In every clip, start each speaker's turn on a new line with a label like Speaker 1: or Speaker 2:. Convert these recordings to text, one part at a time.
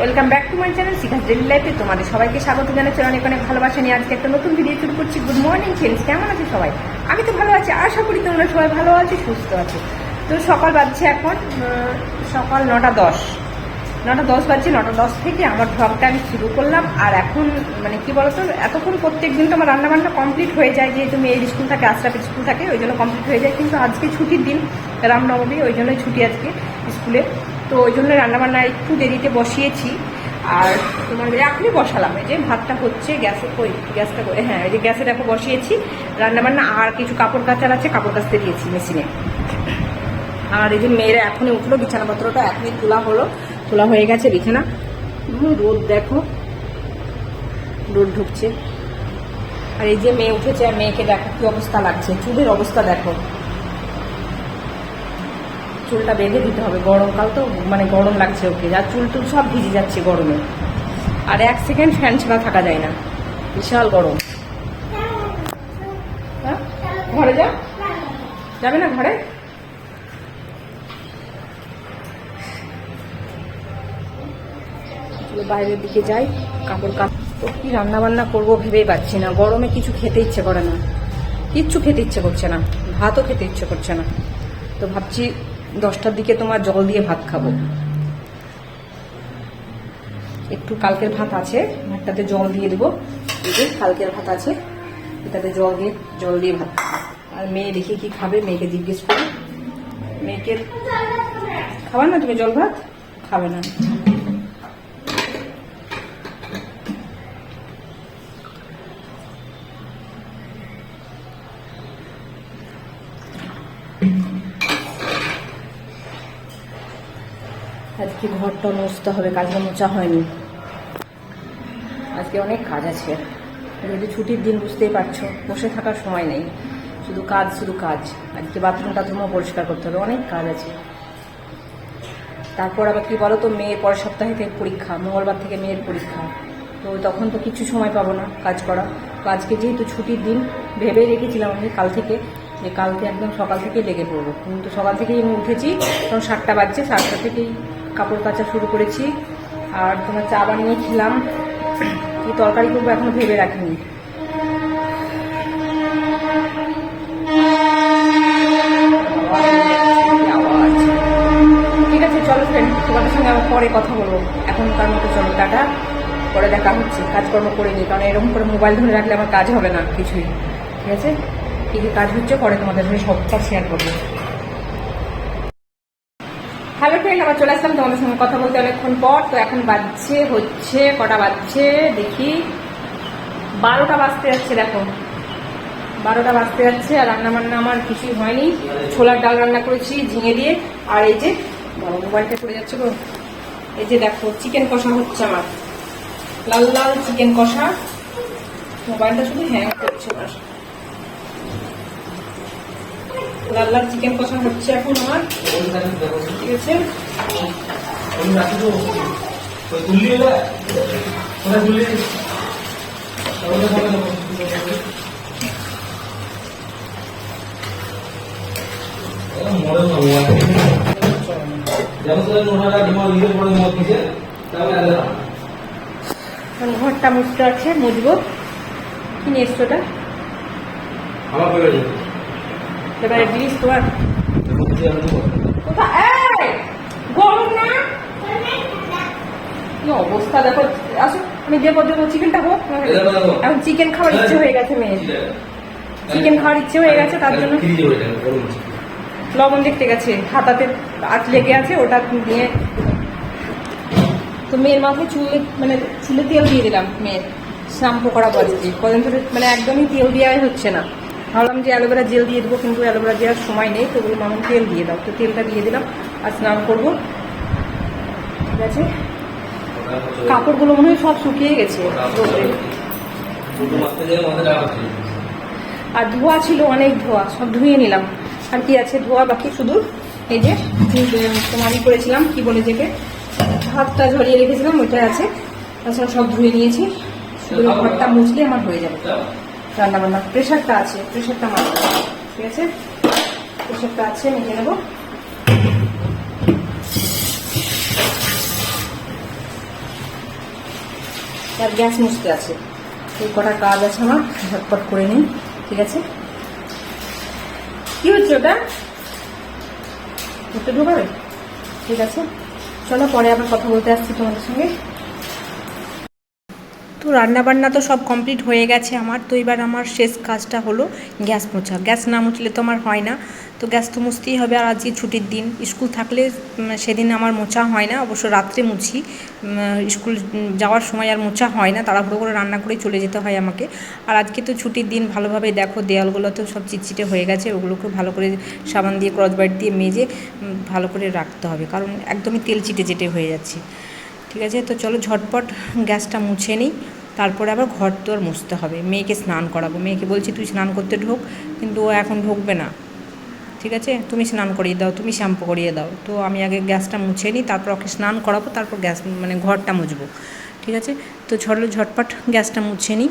Speaker 1: Welcome back to my channel Shikha's daily লাইফে তোমাদের সবাইকে স্বাগত জানাচ্ছি। অনেক অনেক ভালোবাসা নিয়ে আজকে একটা নতুন ভিডিও শুরু করছি। গুড মর্নিং ফ্রেন্ডস কেমন আছে সবাই? আমি তো ভালো আছি, আশা করি তোমরা সবাই ভালো আছো, সুস্থ আছো। তো সকাল বাজছে এখন সকাল নটা দশ। নটা দশ বাজছে, নটা দশ থেকে আমার ভ্লগটা আমি শুরু করলাম। আর এখন মানে কি বলতো, এতক্ষণ প্রত্যেক দিন তো আমার রান্নাবান্না কমপ্লিট হয়ে যায়, যেহেতু মেয়ের স্কুল থাকে আশরাফের স্কুল থাকে, ওই জন্য কমপ্লিট হয়ে যায়। কিন্তু আজকে ছুটির দিন, রামনবমী, ওই জন্যই ছুটি আজকে স্কুলে। তো ওই জন্য রান্নাবান্না একটু দেরিতে বসিয়েছি। আর তোমার এখনই বসালাম, এই যে ভাতটা হচ্ছে, গ্যাসে কই গ্যাসটা করে হ্যাঁ এই যে গ্যাসে দেখো বসিয়েছি। রান্নাবান্না আর কিছু কাপড় কাচার আছে, কাপড় কাচতে দিয়েছি মেশিনে। আর এই যে মেয়েরা এখনই উঠল, বিছানাপত্রটা এখনই তোলা হলো, তোলা হয়ে গেছে বিছানা। রোদ দেখো, রোদ ঢুকছে। আর এই যে মেয়ে উঠেছে, আর মেয়েকে দেখো কি অবস্থা লাগছে, চুলের অবস্থা দেখো। চুলটা বেঁধে দিতে হবে গরমকাল তো মানে গরম লাগছে ওকে, আর চুল টুল সব ভিজে যাচ্ছে গরমে। আর এক সেকেন্ড ফ্যান ছাড়া থাকা যায় না, বিশাল গরম। হ্যাঁ? ঘরে যা। যাবে না ঘরে? বাইরের দিকে যাই, কাপড় কাপ তো কি রান্না বান্না করব ভেবেই পাচ্ছি না, গরমে কিছু খেতে ইচ্ছে করে না। কিচ্ছু খেতে ইচ্ছে করছে না, ভাতও খেতে ইচ্ছে করছে না। তো ভাবছি দশটার দিকে তোমার জল দিয়ে ভাত খাব। একটু কালকের ভাত আছে, ভাতটাতে জল দিয়ে দেবো। কালকের ভাত আছে, এটাতে জল দিয়ে জল দিয়ে ভাত। আর মেয়ে দেখি কি খাবে, মেয়েকে জিজ্ঞেস করি। মেয়েকে খাবার না তুমি জল ভাত? খাবে না। আজকে ঘরটা মুছতে হবে, কালকে মোচা হয়নি। আজকে অনেক কাজ আছে। যেহেতু ছুটির দিন বুঝতেই পারছ, বসে থাকার সময় নেই। শুধু কাজ শুধু কাজ। আজকে বাথরুম টাথরুমও পরিষ্কার করতে হবে, অনেক কাজ আছে। তারপর আবার কি বলো তো মেয়ের পরের সপ্তাহে থেকে পরীক্ষা, মঙ্গলবার থেকে মেয়ের পরীক্ষা। তো তখন তো কিছু সময় পাবো না কাজ করা। তো আজকে যেহেতু ছুটির দিন, ভেবেই রেখেছিলাম আমি কাল থেকে, যে কালকে একদম সকাল থেকেই লেগে পড়ব। কিন্তু সকাল থেকেই আমি উঠেছি তখন সাতটা বাজছে, সাতটা থেকেই কাপড় কাচা শুরু করেছি। আর তোমার চা বানিয়ে খেলাম। কি তরকারি করব এখনও ভেবে রাখিনি। ঠিক আছে, চলো ফ্রেন্ড তোমাদের সঙ্গে আবার পরে কথা বলব। এখনকার মতো চলো, টাটা। পরে দেখা হচ্ছে, কাজকর্ম করে নিই, কারণ এরকম করে মোবাইল ধরে রাখলে আমার কাজ হবে না, কিছুই। ঠিক আছে? কী কী কাজ হচ্ছে, পরে তোমাদের সঙ্গে সবটা শেয়ার করব। ফ্রেন্ড আবার চলে আসলাম তোমাদের সঙ্গে কথা বলতে অনেকক্ষণ পর। তো এখন বাজছে, হচ্ছে কটা বাজছে, দেখি। বারোটা বাজতে যাচ্ছে, দেখো। বারোটা বাজতে যাচ্ছে, আর রান্না বান্না আমার কিছুই হয়নি। ছোলার ডাল রান্না করেছি, ঝিঙে দিয়ে। আর এই যে মোবাইলটা পড়ে যাচ্ছে গো। এই যে দেখো, চিকেন কষা হচ্ছে আমার। লাল লাল চিকেন কষা। মোবাইলটা শুধু হ্যাং করছে আমার। লাল লাল চিকেন কষা হচ্ছে এখন আমার। ঠিক আছে? ঘরটা মুছতে আছে মুছবো। কি নিয়ে এসছো ওটা? এবারে জিনিস তোমার! গরম না? অবস্থা? দেখো, আসো যে পর্যন্ত চিকেনটা এখন চিকেন খাওয়ার ইচ্ছে হয়ে গেছে মেয়ের। চিকেন খাওয়ার ইচ্ছে হয়ে গেছে, তার জন্য লবণ দেখতে গেছে। হাতাতে আট লেগে আছে, ওটা নিয়ে তো মেয়ের মাথায় চুলে মানে চুলে তেল দিয়ে দিলাম মেয়ের। শ্যাম্পু করা বলছি কদিন ধরে মানে একদমই তেল দেওয়াই হচ্ছে না। ভাবলাম যে অ্যালোভেরা জেল দিয়ে দেবো, কিন্তু অ্যালোভেরা দেওয়ার সময় নেই, তো বলি মামন তেল দিয়ে দাও। তো তেলটা দিয়ে দিলাম, আর স্নান করব। ঠিক আছে? কাপড়গুলো মনে হয় সব শুকিয়ে গেছে। আর ধোয়া ছিল, অনেক ধোয়া, সব ধুয়ে নিলাম। আর কি আছে ধোয়া বাকি? শুধু এই যে তোমারই করেছিলাম, কি বলে যেকে? ভাতটা ঝরিয়ে রেখেছিলাম ওইটা আছে। তাছাড়া সব ধুয়ে নিয়েছি। ঘরটা মুছলে আমার হয়ে যাবে। রান্না বান্না প্রেশারটা আছে, প্রেশারটা মারবো, ঠিক আছে? প্রেশারটা আছে নিয়ে নেব। আর গ্যাস মুছতে আছে। এই কটা কাজ আছে আমার, ঝটপট করে নিন ঠিক আছে? কি হচ্ছে ওটা? ওটা ঢোকাবে ঠিক আছে? চলো, পরে আবার কথা বলতে আসছি তোমাদের সঙ্গে। রান্নাবান্না তো সব কমপ্লিট হয়ে গেছে আমার। তো এবার আমার শেষ কাজটা হলো গ্যাস মোছা। গ্যাস না মুছলে তো আমার হয় না। তো গ্যাস তো মুছতেই হবে আর আজকে ছুটির দিন। স্কুল থাকলে সেদিন আমার মোছা হয় না। অবশ্য রাত্রে মুছি। স্কুল যাওয়ার সময় আর মোছা হয় না। তাড়াহুড়ো করে রান্না করেই চলে যেতে হয় আমাকে। আর আজকে তো ছুটির দিন ভালোভাবে দেখো, দেয়ালগুলো তো সব চিটচিটে হয়ে গেছে। ওগুলোকে ভালো করে সাবান দিয়ে ক্রসবাইট দিয়ে মেজে ভালো করে রাখতে হবে। কারণ একদমই তেল চিটে চিটে হয়ে যাচ্ছে। ঠিক আছে? তো চলো ঝটপট গ্যাসটা মুছে নিই। তারপরে আবার ঘর তোর মুছতে হবে। মেয়েকে স্নান করাবো। মেয়েকে বলছি, তুই স্নান করতে ঢোক। কিন্তু ও এখন ঢুকবে না। ঠিক আছে? তুমি স্নান করিয়ে দাও, তুমি শ্যাম্পু করিয়ে দাও। তো আমি আগে গ্যাসটা মুছে নিই, তারপর ওকে স্নান করাবো, তারপর গ্যাস মানে ঘরটা মুছবো। ঠিক আছে? তো চলো ঝটপট গ্যাসটা মুছে নিই।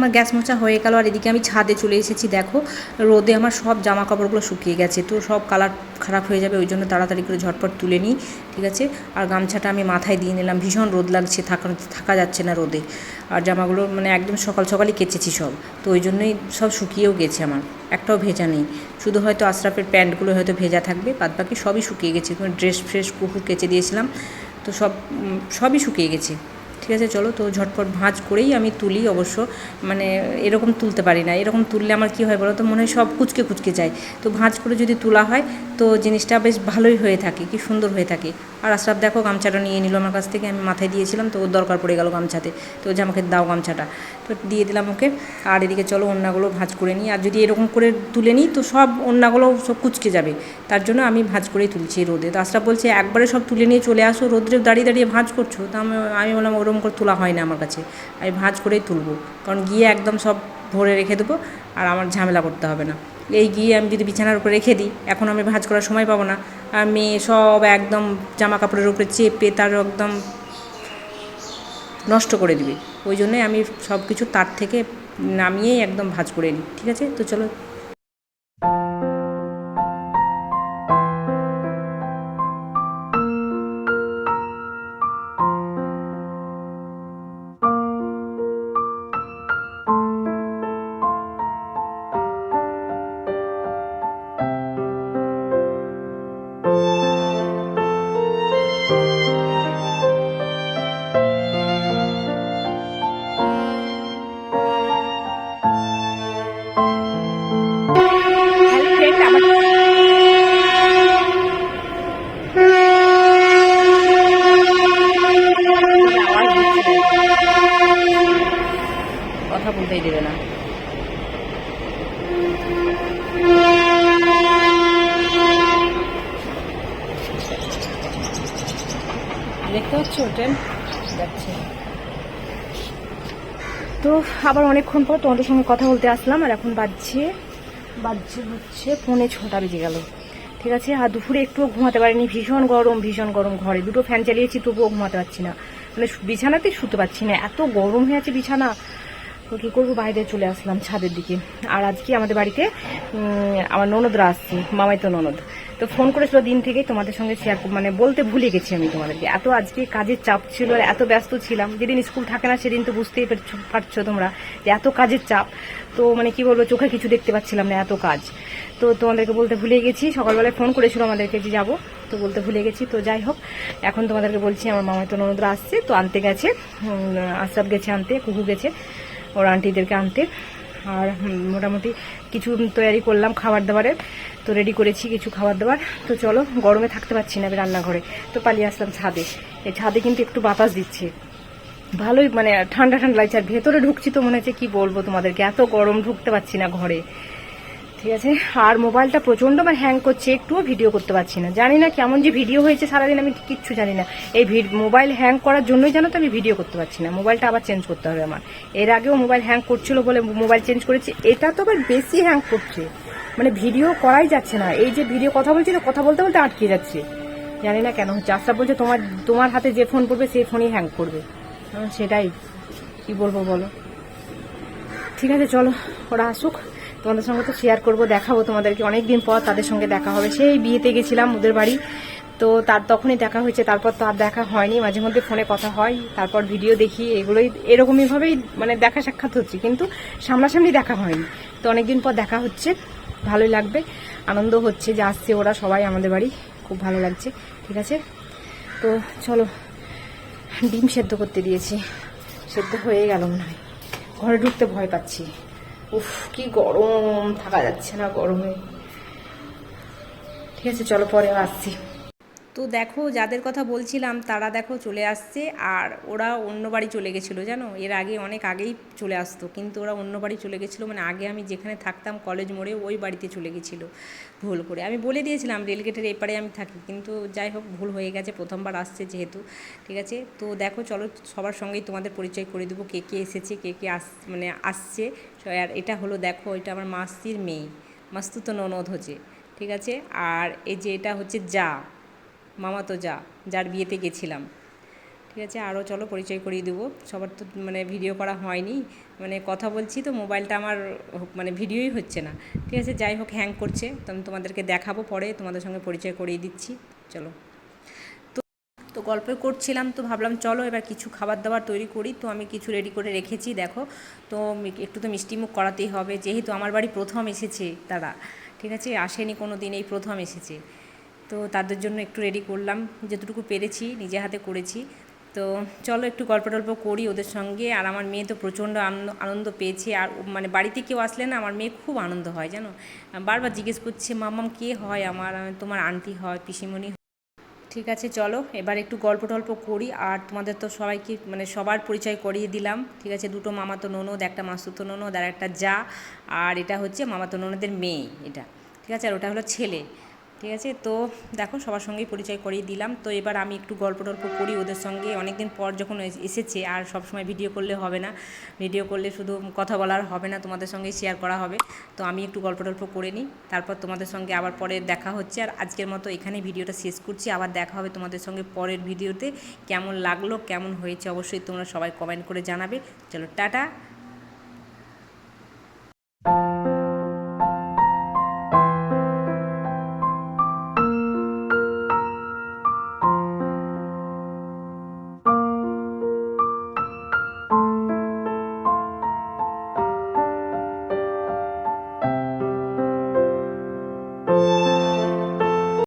Speaker 1: আমার গ্যাস মোছা হয়ে গেল আর এদিকে আমি ছাদে চলে এসেছি, দেখো। রোদে আমার সব জামা কাপড়গুলো শুকিয়ে গেছে, তো সব কালার খারাপ হয়ে যাবে, ওই জন্য তাড়াতাড়ি করে ঝটপট তুলে নিই, ঠিক আছে? আর গামছাটা আমি মাথায় দিয়ে নিলাম, ভীষণ রোদ লাগছে থাকা থাকা যাচ্ছে না রোদে। আর জামাগুলো মানে একদম সকাল সকালই কেচেছি সব, তো ওই জন্যই সব শুকিয়েও গেছে আমার, একটাও ভেজা নেই। শুধু হয়তো আশরাফের প্যান্টগুলো হয়তো ভেজা থাকবে বাদ বাকি সবই শুকিয়ে গেছে ড্রেস ফ্রেস কুকুর কেচে দিয়েছিলাম, তো সব সবই শুকিয়ে গেছে। ঠিক আছে, চলো তো ঝটপট ভাঁজ করেই আমি তুলি অবশ্য। মানে এরকম তুলতে পারি না, এরকম তুললে আমার কি হয় বলো তো, মনে হয় সব কুচকে কুচকে যায়। তো ভাঁজ করে যদি তোলা হয়, তো জিনিসটা বেশ ভালোই হয়ে থাকে, কি সুন্দর হয়ে থাকে। আর আশরাফ দেখো গামছাটা নিয়ে নিল আমার কাছ থেকে, আমি মাথায় দিয়েছিলাম, তো ওর দরকার পড়ে গেল গামছাতে, তো যে আমাকে দাও গামছাটা। তো দিয়ে দিলাম ওকে, আর এদিকে চলো অন্যগুলো ভাঁজ করে নিই, আর যদি এরকম করে তুলে নিই, তো সব অন্যগুলো সব কুচকে যাবে। তার জন্য আমি ভাঁজ করেই তুলছি রোদে। তো আশরাফ বলছে, একবারে সব তুলে নিয়ে চলে আসো রোদ্রে দাঁড়িয়ে দাঁড়িয়ে ভাঁজ করছ? তো আমি বললাম ওরকম করে তোলা হয় না আমার কাছে। আমি ভাঁজ করেই তুলবো। কারণ গিয়ে একদম সব ভরে রেখে দেবো আর আমার ঝামেলা করতে হবে না। এই গিয়ে আমি যদি বিছানার উপরে রেখে দিই, এখন আমি ভাঁজ করার সময় পাবো না। আর মেয়ে সব একদম জামা কাপড়ের উপরে চেপে তার একদম নষ্ট করে দিবে। ওই জন্যই আমি সব কিছু তার থেকে নামিয়েই একদম ভাঁজ করে নিই। ঠিক আছে? তো চলো যাচ্ছে তো আবার অনেকক্ষণ পর তোমাদের সঙ্গে কথা বলতে আসলাম আর এখন বাজছে বাজছে হচ্ছে ফোনে ছটা বেজে গেল। ঠিক আছে? আর দুপুরে একটুও ঘুমাতে পারিনি। ভীষণ গরম ভীষণ গরম ঘরে। দুটো ফ্যান চালিয়েছি, তবুও ঘুমাতে পারছি না। মানে বিছানাতে শুতে পারছি না। এত গরম হয়ে আছে বিছানা। তো কী করব? বাইরে চলে আসলাম ছাদের দিকে। আর আজকে আমাদের বাড়িতে আমার ননদরা আসছে মামাই তো ননদ। তো ফোন করেছিল দিন থেকেই তোমাদের সঙ্গে শেয়ার মানে বলতে ভুলে গেছি আমি তোমাদেরকে। এত আজকে কাজের চাপ ছিল আর এত ব্যস্ত ছিলাম। যেদিন স্কুল থাকে না সেদিন তো বুঝতেই পারছো- তোমরা যে এত কাজের চাপ। তো মানে কি বলব, চোখে কিছু দেখতে পাচ্ছিলাম না এত কাজ। তো তোমাদেরকে বলতে ভুলে গেছি। সকালবেলায় ফোন করেছিল আমাদেরকে যে যাব। তো বলতে ভুলে গেছি। তো যাই হোক, এখন তোমাদেরকে বলছি আমার মামাই তো ননদরা আসছে। তো আনতে গেছে আশরাফ গেছে আনতে কুকু গেছে। ওর আন্টিদেরকে আনতে। আর মোটামুটি কিছু তৈরি করলাম খাবার দাবারের। তো রেডি করেছি কিছু খাবার দাবার। তো চলো, গরমে থাকতে পারছি না আমি রান্নাঘরে। তো পালিয়ে আসলাম ছাদে। এই ছাদে কিন্তু একটু বাতাস দিচ্ছে। ভালোই মানে ঠান্ডা ঠান্ডা লাগছে। আর ভেতরে ঢুকছি তো মনে হচ্ছে, কি বলব তোমাদেরকে? এত গরম, ঢুকতে পারছি না ঘরে। ঠিক আছে? আর মোবাইলটা প্রচণ্ড আমার হ্যাং করছে, একটুও ভিডিও করতে পারছি না। জানি না কেমন যে ভিডিও হয়েছে, সারাদিন আমি কিচ্ছু জানি না। এই মোবাইল হ্যাং করার জন্যই জানো তো আমি ভিডিও করতে পারছি না। মোবাইলটা আবার চেঞ্জ করতে হবে আমার। এর আগেও মোবাইল হ্যাং করছিল বলে মোবাইল চেঞ্জ করেছি, এটা তো আবার বেশি হ্যাং করছে। মানে ভিডিও করাই যাচ্ছে না। এই যে ভিডিও কথা বলছি না কথা বলতে বলতে আটকে যাচ্ছে। জানি না কেন হচ্ছে। আশা বলছে, তোমার তোমার হাতে যে ফোন পড়বে, সেই ফোনই হ্যাং করবে। সেটাই, কি বলব বলো? ঠিক আছে, চলো, ওরা আসুক। তোমাদের সঙ্গে তো শেয়ার করব, দেখাবো তোমাদেরকে অনেক দিন পর, তাদের সঙ্গে দেখা হবে। সেই বিয়েতে গেছিলাম ওদের বাড়ি, তো তার তখনই দেখা হয়েছে, তারপর তো আর দেখা হয়নি, মাঝে মধ্যে ফোনে কথা হয়, তারপর ভিডিও দেখি, এগুলোই এরকমইভাবেই মানে দেখা সাক্ষাৎ হচ্ছে, কিন্তু সামনাসামনি দেখা হয়নি। তো অনেকদিন পর দেখা হচ্ছে, ভালোই লাগবে, আনন্দ হচ্ছে যে আসছে ওরা সবাই আমাদের বাড়ি, খুব ভালো লাগছে, ঠিক আছে? তো চলো, ডিম সেদ্ধ করতে দিয়েছি, সেদ্ধ হয়ে গেল মনে হয়, ঘরে ঢুকতে ভয় পাচ্ছি। উফ কি গরম থাকা যাচ্ছে না গরমে। ঠিক আছে চলো পরে আসছি। তো দেখো, যাদের কথা বলছিলাম তারা দেখো চলে আসছে আর ওরা অন্য বাড়ি চলে গেছিল, জানো? এর আগে, অনেক আগেই চলে আসতো, কিন্তু ওরা অন্য বাড়ি চলে গেছিল মানে আগে আমি যেখানে থাকতাম কলেজ মোড়ে ওই বাড়িতে চলে গেছিল ভুল করে। আমি বলে দিয়েছিলাম রেলগেটের এপারে আমি থাকি, কিন্তু যাই হোক, ভুল হয়ে গেছে, প্রথমবার আসছে যেহেতু, ঠিক আছে? তো দেখো, চলো, সবার সঙ্গেই তোমাদের পরিচয় করে দেবো, কে কে এসেছে, কে কে আস মানে আসছে। আর এটা হলো, দেখো, এটা আমার মাসির মেয়ে, মাস্তুতো ননদ হচ্ছে, ঠিক আছে? আর এই যে এটা হচ্ছে যা। মামা তো যা, যার বিয়েতে গেছিলাম। ঠিক আছে আরও চলো পরিচয় করিয়ে দেবো। সবার তো মানে ভিডিও করা হয়নি। মানে কথা বলছি তো, মোবাইলটা আমার মানে ভিডিওই হচ্ছে না। ঠিক আছে, যাই হোক হ্যাং করছে। তো আমি তোমাদেরকে দেখাবো পরে, তোমাদের সঙ্গে পরিচয় করিয়ে দিচ্ছি। চলো। তো তো গল্প করছিলাম তো ভাবলাম, চলো এবার কিছু খাবার দাবার তৈরি করি। তো আমি কিছু রেডি করে রেখেছি, দেখো। তো একটু তো মিষ্টিমুখ করাতেই হবে। যেহেতু আমার বাড়ি প্রথম এসেছে তারা। ঠিক আছে, আসেনি কোনো দিন, এই প্রথম এসেছে। তো তাদের জন্য একটু রেডি করলাম। যেটুকু পেরেছি, নিজে হাতে করেছি। তো চলো একটু গল্প টল্প করি ওদের সঙ্গে। আর আমার মেয়ে তো প্রচণ্ড আনন্দ পেয়েছে। আর মানে বাড়িতে কেউ আসলে না আমার মেয়ে খুব আনন্দ হয়, জানো? বারবার জিজ্ঞেস করছে মামাম কে হয় আমার? তোমার আন্টি হয়, পিসিমণি। ঠিক আছে, চলো। এবার একটু গল্প টল্প করি। আর তোমাদের তো সবাইকে মানে সবার পরিচয় করিয়ে দিলাম। ঠিক আছে, দুটো মামাতো ননদ, একটা মাসুতো ননদ, আর একটা যা। আর এটা হচ্ছে মামাতো ননদের মেয়ে এটা। ঠিক আছে, আর ওটা হলো ছেলে। ঠিক আছে? তো দেখো, সবার সঙ্গেই পরিচয় করিয়ে দিলাম। তো এবার আমি একটু গল্প টল্প করি ওদের সঙ্গে। অনেক দিন পর যখন এসেছে, আর সব সময় ভিডিও করলে হবে না। ভিডিও করলে শুধু কথা বলার হবে না, তোমাদের সঙ্গে শেয়ার করা হবে। তো আমি একটু গল্প টল্প করে নিই। তারপর তোমাদের সঙ্গে আবার পরে দেখা হচ্ছে। আর আজকের মতো এখানে ভিডিওটা শেষ করছি। আবার দেখা হবে তোমাদের সঙ্গে পরের ভিডিওতে কেমন লাগল, কেমন হয়েছে অবশ্যই তোমরা সবাই কমেন্ট করে জানাবে। চলো, টাটা!